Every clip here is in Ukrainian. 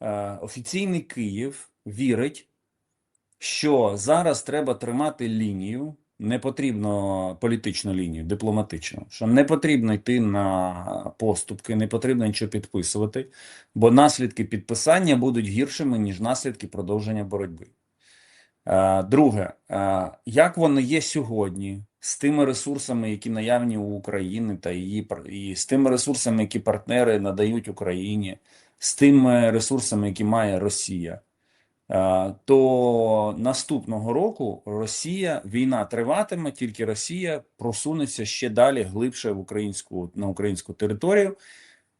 е, офіційний Київ вірить, що зараз треба тримати лінію, не потрібно політичну лінію, дипломатичну, що не потрібно йти на поступки, не потрібно нічого підписувати, бо наслідки підписання будуть гіршими, ніж наслідки продовження боротьби. Е, Друге, е, як воно є сьогодні з тими ресурсами, які наявні у України та її і з тими ресурсами, які партнери надають Україні, з тими ресурсами, які має Росія, е, то наступного року Росія війна триватиме, тільки Росія просунеться ще далі глибше в українську на українську територію.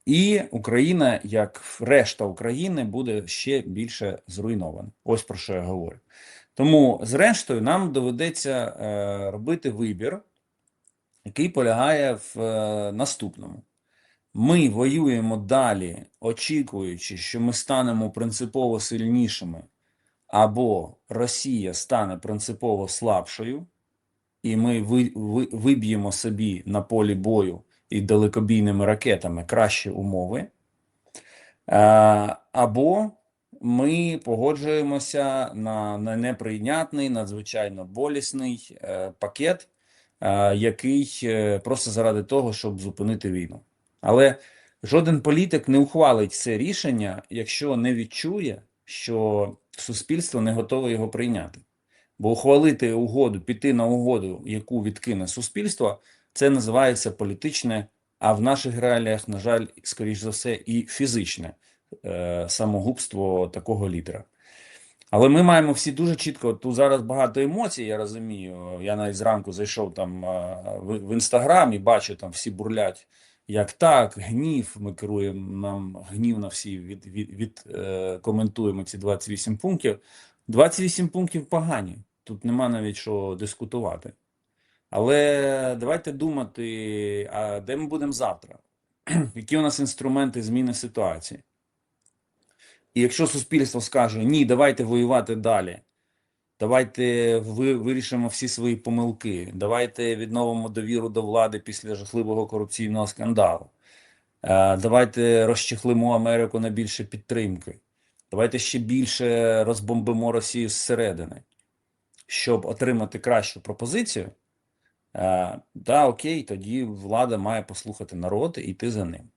І Україна, як решта України, буде ще більше зруйнована. Ось про що я говорю. Тому, зрештою, нам доведеться е, робити вибір, який полягає в е, наступному. Ми воюємо далі, очікуючи, що ми станемо принципово сильнішими, або Росія стане принципово слабшою, і ми ви, ви, виб'ємо собі на полі бою і далекобійними ракетами кращі умови. Е, Або ми погоджуємося на, неприйнятний, надзвичайно болісний е, пакет, е, який просто заради того, щоб зупинити війну. Але жоден політик не ухвалить це рішення, якщо не відчує, що суспільство не готове його прийняти. Бо ухвалити угоду, піти на угоду, яку відкине суспільство, це називається політичне, а в наших реаліях, на жаль, скоріш за все, і фізичне е, самогубство такого лідера. Але ми маємо всі дуже чітко. Тут зараз багато емоцій, я розумію. Я навіть зранку зайшов там е, в, в інстаграм і бачу, там всі бурлять. Як так, гнів, ми керуємо нам гнів на всі від, від, від е, коментуємо ці 28 пунктів. 28 пунктів погані. Тут нема навіть що дискутувати. Але давайте думати, а де ми будемо завтра? Які у нас інструменти зміни ситуації? І якщо суспільство скаже ні, давайте воювати далі, давайте ви, вирішимо всі свої помилки, давайте відновимо довіру до влади після жахливого корупційного скандалу, е, давайте розчехлимо Америку на більше підтримки, давайте ще більше розбомбимо Росію зсередини, щоб отримати кращу пропозицію. Е, да, окей, тоді влада має послухати народ і йти за ним.